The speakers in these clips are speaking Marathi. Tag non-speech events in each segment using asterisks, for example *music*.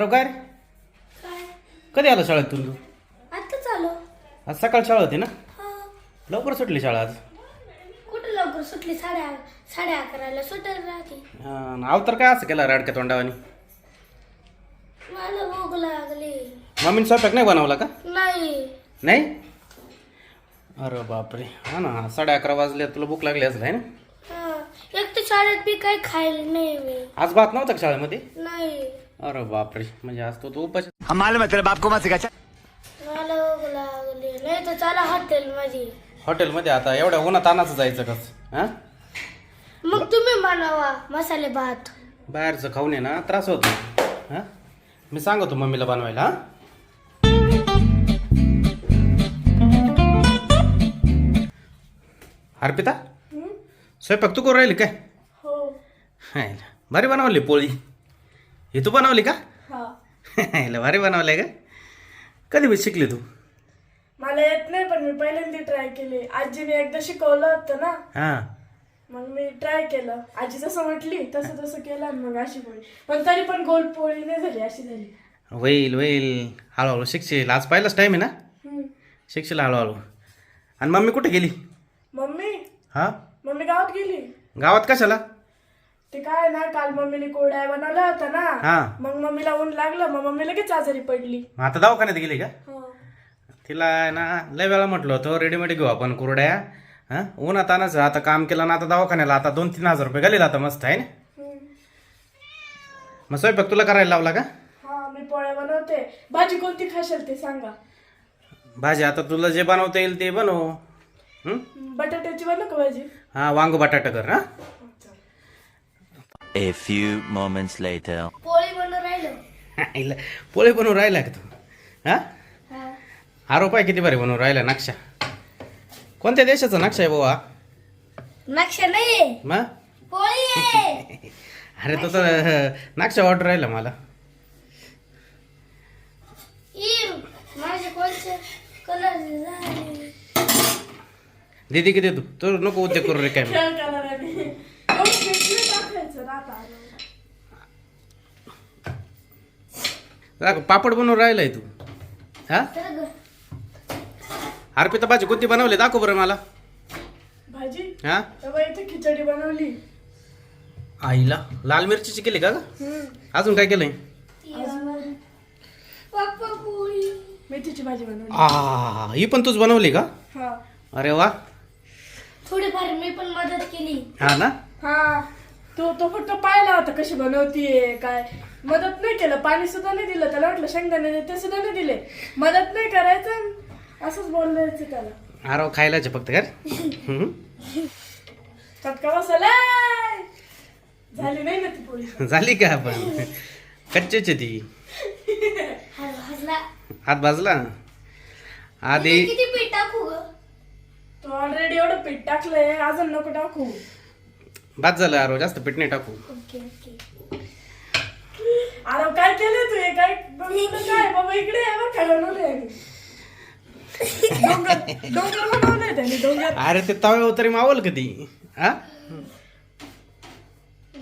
अरे काय रे? काय? कधी आलं शाळेतून तू? आत्ताच आलो. आज सकाळ शाळा होती ना? हा. लवकर सुटली शाळा आज. कुठं लवकर सुटली? साडे साडे अकराला सुटायला राहते. अं, अवतार काय असं केला रडक्या तोंडावानी? मला भूक लागली. मम्मीने स्वयंपाक नाही बनवला का? नाही. नाही? अरे बापरे. हा ना साडे अकरा वाजले तुला भूक लागली असेल आहे ना? हा. एक तर शाळेत बी काही खायला नाही मी. आज भात नव्हता का शाळेमध्ये? नाही. अरे बापरे म्हणजे आज तो तो उपास हम मालूम है तेरे बाप को मत सिखा मला भूक लागली नाही तर चला हॉटेल मध्ये. हॉटेलमध्ये आता एवढ्या उन्हात तानाचं जायचं कसं? हां? मग तुम्ही बनवा मसाले भात. बाहेरचं खाऊन आहे ना त्रास होतो हां? मी सांगतो मम्मीला बनवायला हां? अर्पिता? स्वयंपाक तू करू राहिली काय? हो. हाय भारी बनवली पोळी. हे तू बनवली का? हा. *laughs* भारी बनवलंय का कधी शिकली तू? मला येत नाही पण मी पहिल्यांदा ट्राय केली. आजीने एकदा शिकवलं होतं ना. हां. मग मी ट्राय केलं. आजी जसं म्हटली तसं तसं केलं आणि मग अशी पोळी पण तरी पण गोल पोळी नाही झाली अशी झाली. होईल होईल. हळूहळू शिकशील. आज पहिलाच टाईम आहे ना. शिकशील हळूहळू. आणि मम्मी कुठे गेली? मम्मी? हां? मम्मी गावात गेली. गावात कशाला? ते काय ना काल मम्मीने कोरड्या बनवल्या होत्या ना हां. मग मम्मीला ऊन लागलं मग मम्मी लगेच आजारी पडली. मग आता दवाखान्यात गेली का? हा. तिला आहे ना लय वेळा म्हटलं होतं रेडीमेड घेऊ आपण कुरड्या. हां? उन्हात आणायचं आता काम केलं ना आता दवाखान्याला आता दोन तीन हजार रुपये घालील आता मस्त आहे ना? हम्म. मग स्वयंपाक तुला करायला लावला का? हा मी पोळ्या बनवते. भाजी कोणती खाशाल ते सांगा. भाजी आता तुला जे बनवता येईल ते बनव. हं? बटाट्याची बनव का भाजी? हां वांग बटाटा कर हां? A few moments later. पोळी बनवून राहिलो. *laughs* हिला पोळे बनवून राहिला का तू? हां? हा. आरोप आहे किती बरे बनवून राहिला नक्षा. कोणत्या देशाचा नक्षा आहे बुवा? नक्षा नाही. मग पोळी *laughs* आहे. अरे तो तर नक्षा ऑर्डर राहिला मला. ई, माझे कोणते कलर झाले? दीदी किती तू? तू नको उद्योग करू रे काय? *laughs* राहता पापड बनवून राहिलाय तू. हा? अर्पिता भाजी कोणती बनवली? दाखव बरं मला. भाजी? हा? तेव्हा इथे खिचडी बनवली. आईला लाल मिरचीची केली का ग? अजून काय केलंय? पप्पा पोळी मेथीची भाजी बनवली. आ ही पण तूच बनवली का? हा. अरे वा. थोडीफार मी पण मदत केली. हा ना? हा. तो तो फक्त पाहिला होता कशी बनवतीये काय. मदत नाही केलं पाणी सुद्धा नाही दिलं त्याला वाटलं शेंगदाणे ते सुद्धा नाही दिले. मदत नाही करायचं असंच बोलायचं त्याला. अरे खायलाच आहे फक्त चटका बसला झाली नाही ना ती पोळी? झाली का आपण कच्चेची ती. हा- हात भाजला? आधी किती पीठ टाकू ग? तो ऑलरेडी एवढं पीठ टाकलंय अजून नको टाकू. भात झालं अरे जास्त पीठ नाही टाकू. Okay okay. अरे काय केलंय तू हे? काय बनवलं काय? बाबा इकडे आहे बघ काय बनवलंय डोंगर डोंगर बनवलंय त्याने डोंगर. अरे ते तव्यावर तरी मावल कधी? हा?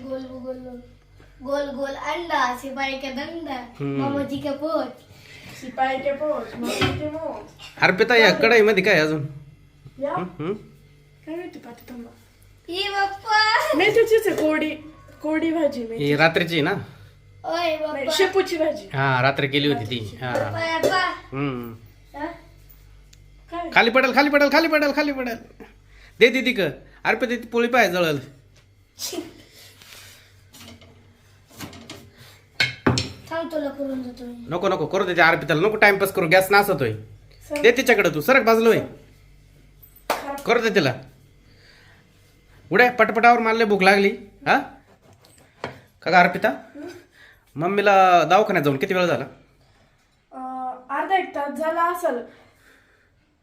गोल गोल गोल गोल अंडा सिपाही का दंडा मामा जी का पोट. शिपाई के पोट मम्मी के मोठ अर्पिता या कढाईमध्ये काय अजून? या? काय माहिती पाठी थांबा. ई बाप्पा. मेथीचीच आहे कोरडी कोरडी भाजी मेथी. ही रात्रीची ना? ओय नाही, बाप्पा शेपूची भाजी. हा रात्री केली होती ती. हा. बाप्पा हम्म. हा? काय? खाली पडेल खाली पडेल खाली पडेल खाली पडेल. दे दीदी क. अर्पिता ती पोळी पाय जळल. थांब तुला करून देतो मी. नको नको करू दे त्या अर्पिताला नको टाइमपास करू गॅस नासतोय. दे तिच्याकडे तू. सरक बाजलो करू दे तिला. उड्या पटपटावर मला लय भूक लागली हा? का अर्पिता मम्मीला दवाखान्यात जाऊन किती वेळ झाला? अर्धा एक तास झाला असेल.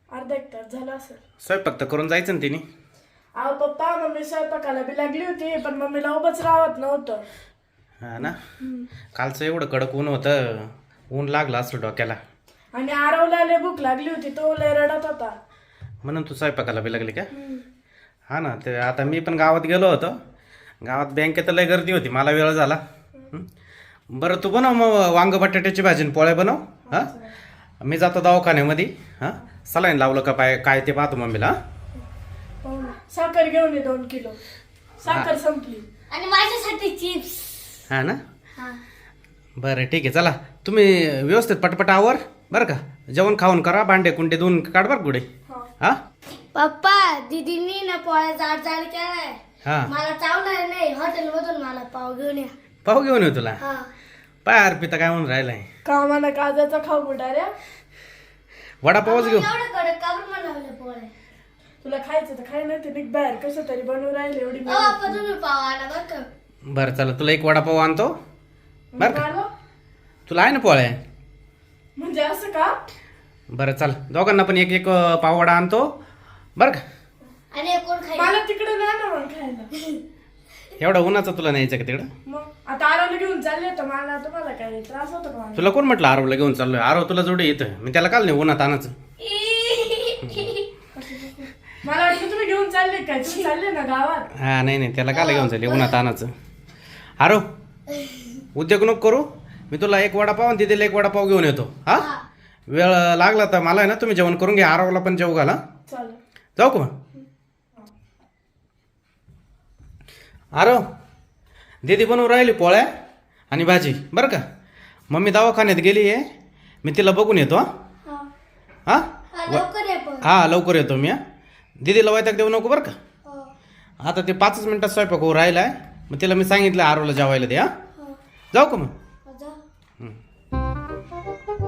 अर्धा एक तास झाला असेल. स्वयंपाक तर करून जायचं ना तिने. अहो पप्पा मम्मी स्वयंपाकाला बी लागली होती पण मम्मीला उभंच राहत नव्हतं. हा ना? कालचं एवढं कडक ऊन होतं ऊन लागलं असं डोक्याला. आणि आरवला लय भूक लागली होती तो लय रडत होता. म्हणून तू स्वयंपाकाला बी लागली का? हा ना ते आता मी पण गावात गेलो होतो. गावात बँकेत लय गर्दी होती. मला वेळ झाला. बरं तू बनव मग वांग बटाट्याची भाजी आणि पोळ्या बनव. हा? मी जातो दवाखान्यामध्ये. हा? सलाईन लावलं का पाय काय ते पाहतो मम्मीला हा? साखर घेऊन ये दोन किलो. साखर संपली. आणि माझ्यासाठी चिप्स हा ना? हा. बरं ठीक आहे. चला. तुम्ही व्यवस्थित पटपट आवर. बरं का? जेवण खाऊन करा. भांडे कुंडे धुवून काढ बरं गुडे हा. हा? पप्पा दीदींनी ना पोळ्या जाड जाड केलाय. हा. मला चावणार नाही. हॉटेल मधून मला पाव घेऊन या. पाहू घेऊन येऊ तुला? हा. पाय अर्पिता काय म्हणून राहिलाय? कामाला काजाचा खाऊ बुटाऱ्या वडापावच घेऊ. एवढं कडक काबर बनवले पोळे तुला खायचं तर खाय नाही ते निघ बाहेर. कसं तरी बनवून राहिले एवढी ओ मेहनत. पप्पा तुम्ही पाव आणा बरं का. बरं चला तुला एक वडापाव आणतो. बरं का? झालं? तुला आहे ना पोळ्या? म्हणजे असं का? बरं चल. दोघांना पण एक एक अं, पाववडा आणतो. बरं का? कोण मला तिकडे नाही ना मग खायला. एवढा उन्हाचं तुला न्यायचं का तिकडं? मग आता आराला घेऊन चालले मला तुम्हाला काय त्रास होतो का मला? तुला कोण म्हटलं आरवला घेऊन चाललोय? आरव तुला जोडी येतं मी त्याला काल नाही उन्हात आणायचं. मला वाटलं तुम्ही घेऊन चालले काय तुम्ही चालले ना गावात. हा नाही नाही त्याला काल घेऊन चालले उन्हात आणायचं. आरव उद्योग नको करू. मी तुला एक वडापाव आणि तिथे एक वडापाव घेऊन येतो. हा? वेळ लागला तर मला आहे ना तुम्ही जेवण करून घ्या. आरवला पण जेवू घाला. जाऊ का आरव दीदी बनवून राहिली पोळ्या आणि भाजी बरं का? मम्मी दवाखान्यात गेली आहे. मी तिला बघून येतो हा? लवकर हा लवकर येतो मी हा? दीदीला वैताग देऊ नको बरं का? हो. आता ते पाचच मिनिटात स्वयंपाक होऊ राहिला आहे मग तिला मी सांगितलं आरोला जेवायला दे हा? हो. जाऊ का मग?